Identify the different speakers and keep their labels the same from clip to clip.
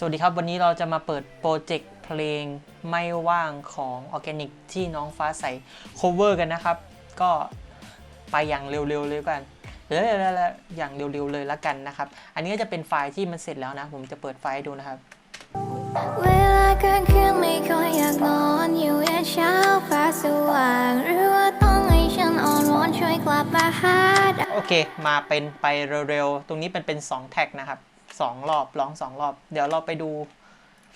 Speaker 1: สวัสดีครับ วันนี้เราจะมาเปิดโปรเจกต์เพลงไม่ว่างของ Organic ที่น้องฟ้าใส cover กันนะครับ ก็ไปอย่างเร็วๆเลยกันเร็วๆอย่างเร็วๆเลยละกันนะครับ อันนี้ก็จะเป็นไฟล์ที่มันเสร็จแล้วนะ ผมจะเปิดไฟล์ให้ดูนะครับ
Speaker 2: เวลากลางคืนไม่ค่อยอยากนอนอยู่ยันเช้าฟ้าสว่างหรือว่าต้องให้ฉันอ่อนวอนช่วยกลับมาหาได้
Speaker 1: โอเค มาเป็นไปเร็วๆ ตรงนี้เป็นเป็น 2 แท็กนะครับ สองรอบร้อง 2 รอบ เดี๋ยวเราไปดู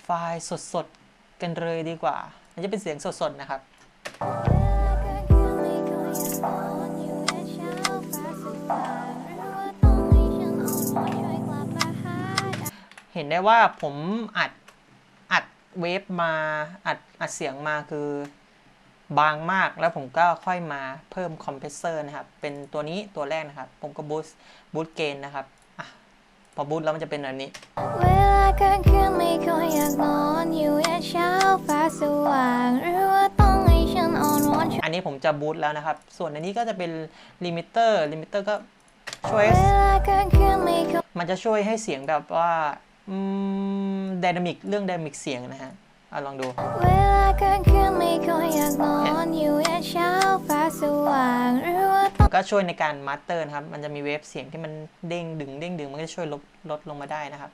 Speaker 1: ไฟล์สดๆ กันเลยดีกว่า มันจะเป็นเสียงสดๆ นะครับ
Speaker 2: เห็นได้
Speaker 1: ว่าผมอัดอัดเวฟมาอัดอัดเสียงมาคือบางมากแล้วผมก็ค่อยมาเพิ่มคอมเพรสเซอร์นะครับ เป็นตัวนี้ตัวแรกนะครับ ผมก็บูสต์บูสต์เกนนะครับ พอบูสต์แล้วมันจะเป็นแบบนี้
Speaker 2: เวลากลางคืนไม่ค่อยอยากนอนอยู่ยันเช้าฟ้าสว่างหรือว่าต้องให้ฉันอ่อนวอนช่วย
Speaker 1: อันนี้ผมจะบูสต์แล้วนะครับ ส่วนอันนี้ก็จะเป็นลิมิเตอร์ลิมิเตอร์ก็ช่วย
Speaker 2: เวลากลางคืนไม่ค่อย
Speaker 1: มันจะช่วยให้เสียงแบบว่าไดนามิกเรื่องไดนามิกเสียงนะฮะอะลองดู
Speaker 2: เวลากลางคืนไม่ค่อยอยากนอนอยู่ยันเช้าฟ้าสว่างหรือว่าต้อง
Speaker 1: ก็ช่วยในการมาสเตอร์นะครับ มันจะมีเวฟเสียงที่มันเด้งดึงเด้งดึงมันก็จะช่วยลดลดลงมาได้นะครับ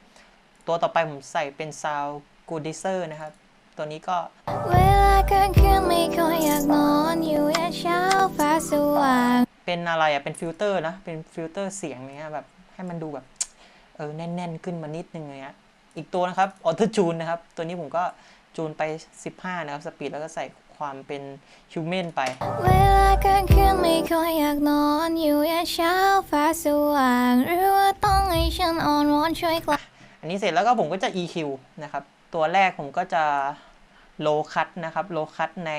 Speaker 1: ตัวต่อไปผมใส่เป็น Sound g o o d i z e r นะครับ ตัวนี้ก็
Speaker 2: เวลากลางคืนไม่ค่อยอยากนอนอยู่ยันเช้าฟ้าสว่าง
Speaker 1: เป็นอะไรอะเป็นฟิลเตอร์นะ เป็นฟิลเตอร์เสียงเนี้ยแบบให้มันดูแบบเออแน่น ๆ ขึ้นมานิดนึงเลยฮะอีกตัวนะครับออโตจูนนะครับ ตัวนี้ผมก็จูนไป 15 นะครับ สปีดแล้วก็ใส่ ความเป็นฮิวแมนไป
Speaker 2: เวลากลางคืนไม่ค่อยอยากนอนอยู่ยันเช้าฟ้าสว่างหรือว่าต้องให้ฉันอ่อนวอนช่วยกลับ
Speaker 1: อันนี้เสร็จแล้วก็ผมก็จะ EQ นะครับ ตัวแรกผมก็จะ low cut นะครับ low cut ใน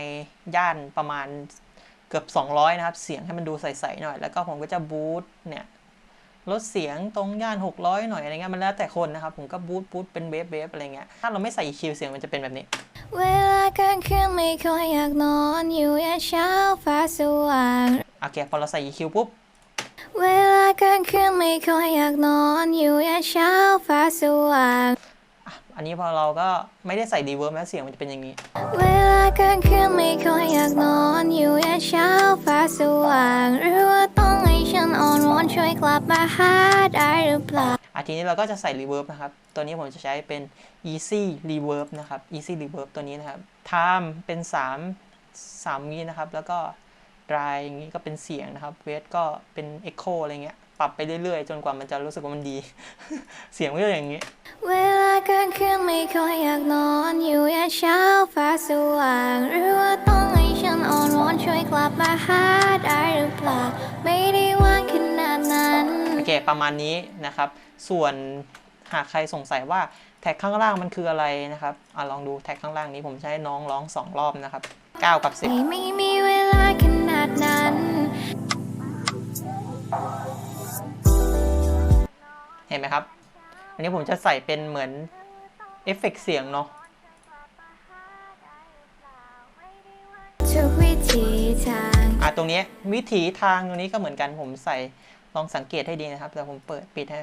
Speaker 1: ย่านประมาณเกือบ 200 นะครับ เสียงให้มันดูใสๆหน่อย แล้วก็ผมก็จะบูตเนี่ยลดเสียงตรงย่าน 600 หน่อยอะไรเงี้ยมันแล้วแต่คนนะครับ ผมก็บูตบูตเป็นเบฟเบฟอะไรเงี้ยถ้าเราไม่ใส่ EQ เสียงมันจะเป็นแบบนี้
Speaker 2: เวลากลางคืนไม่ค่อยอยากนอนอยู่ยันเช้าฟ้าสว่าง
Speaker 1: โอเคพอเราใส่ EQ ปุ๊บ
Speaker 2: เวลากลางคืนไม่ค่อยอยากนอนอยู่ยันเช้าฟ้าสว่าง
Speaker 1: อะอันนี้พอเราก็ไม่ได้ใส่รีเวิร์บแล้วเสียงมันจะเป็นอย่างนี้
Speaker 2: เวลากลางคืนไม่ค่อยอยากนอนอยู่ยันเช้าฟ้าสว่าง หรือว่าต้องให้ฉันอ่อนวอนช่วยกลับมาหาได้หรือเปล่า
Speaker 1: อาทีนี้เราก็จะใส่ reverb นะครับ ตัวนี้ผมจะใช้เป็น easy reverb นะครับ easy reverb ตัวนี้นะครับ time เป็น 3 3วินะครับ แล้วก็ dry อย่างนี้ก็เป็นเสียงนะครับ w e i g h ก็เป็น echo อะไรเงี้ย ปรับไปเรื่อยๆ จนกว่ามันจะรู้สึกว่ามันดี เสียงก็อย่างนี้
Speaker 2: เวลากลางคืนไม่ค่อยอยากนอนอยู่ยันเช้าฟ้าสว่าง หรือว่าต้องให้ฉันอ่อนวอนช่วยกลับมาหาได้หรือเปล่า ไม่ได้ว่างขนาดนั้น
Speaker 1: ประมาณนี้นะครับ ส่วนหากใครสงสัยว่าแท็กข้างล่างมันคืออะไรนะครับอะลองดูแท็กข้างล่างนี้ผมใช้น้องร้อง2รอบนะครับ 9 กับ 10
Speaker 2: ไม่ไม่มีเวลาขนาดนั้น
Speaker 1: เห็นไหมครับ อันนี้ผมจะใส่เป็นเหมือนเอฟเฟกต์เสียงเนาะ
Speaker 2: ทุกวิธีทาง
Speaker 1: อะตรงนี้วิถีทางตรงนี้ก็เหมือนกันผมใส่ ลองสังเกตให้ดีนะครับแต่ผมเปิดปิดให้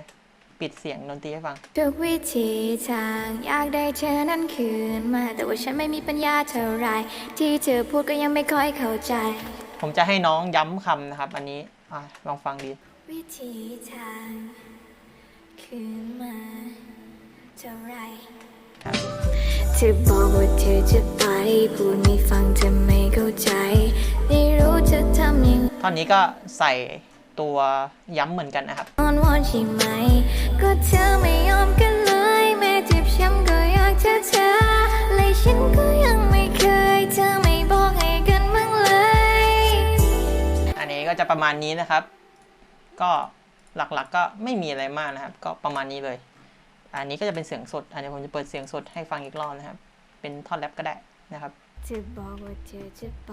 Speaker 1: ปิดเสียงดนตรีให้ฟัง
Speaker 2: ทุกวิธีทางอยากได้เธอนั้นคืนมา แต่ว่าฉันไม่มีปัญญาเท่าไหรที่เธอพูดก็ยังไม่ค่อยเข้าใจ
Speaker 1: ผมจะให้น้องย้ำคำนะครับ อันนี้อะลองฟังดี
Speaker 2: วิธีทางคืนมาเท่าไหร
Speaker 1: ครับ
Speaker 2: เธอบอกว่าเธอจะไป พูดไม่ฟังเธอไม่เข้าใจ ไม่รู้จะทำยังไง
Speaker 1: ท่อนนี้ก็ใส่ ตัวย้ำเหมือนกันนะครับ
Speaker 2: อ้อนวอนใช่ไหมก็เธอไม่ยอมกันเลยแม้เจ็บช้ำก็อยากจะเธอและฉันก็ยังไม่เคยเธอไม่บอกให้กันบ้างเลย
Speaker 1: อันนี้ก็จะประมาณนี้นะครับ ก็หลักๆก็ไม่มีอะไรมากนะครับ ก็ประมาณนี้เลย อันนี้ก็จะเป็นเสียงสด อันนี้ผมจะเปิดเสียงสดให้ฟังอีกรอบนะครับ เป็นท่อนแรปก็ได้นะครับ
Speaker 2: เธอบอกว่าเธอจะไป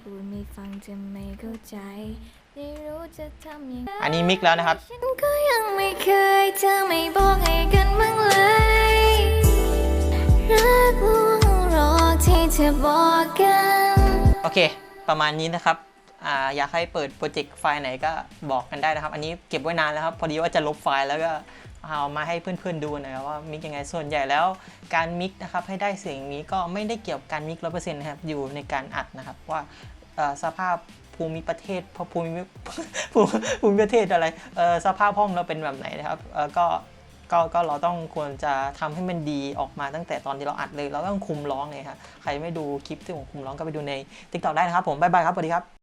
Speaker 2: พูดไม่ฟังเธอไม่เข้าใจ ไม่รู้จะทำยังไง
Speaker 1: อันนี้มิกแล้วนะครับ
Speaker 2: ฉันก็ยังไม่เคยเธอไม่บอกให้กันบ้างเลยรักลวงหลอกที่เธอบอกกัน
Speaker 1: โอเค ประมาณนี้นะครับอ่าอยากให้เปิดโปรเจกต์ไฟล์ไหนก็บอกกันได้นะครับ อันนี้เก็บไว้นานแล้วครับพอดีว่าจะลบไฟล์แล้วก็เอามาให้เพื่อนๆดูหน่อยว่ามิกยังไงส่วนใหญ่แล้วการมิกนะครับให้ได้เสียงนี้ก็ไม่ได้เกี่ยวกับการมิกร้อเปอร์เซ็นต์นะครับอยู่ในการอัดนะครับว่าเอ่อสภาพ ภูมิประเทศพภูมิภูมิภูมิประเทศอะไรเออสภาพห้องเราเป็นแบบไหนนะครับเออก็ก็ก็เราต้องควรจะทำให้มันดีออกมาตั้งแต่ตอนที่เราอัดเลย เราต้องคุมร้องเลยครับใครไม่ดูคลิปที่ผมคุมร้องก็ไปดูใน TikTok ได้นะครับผม บ๊ายบายครับ สวัสดีครับ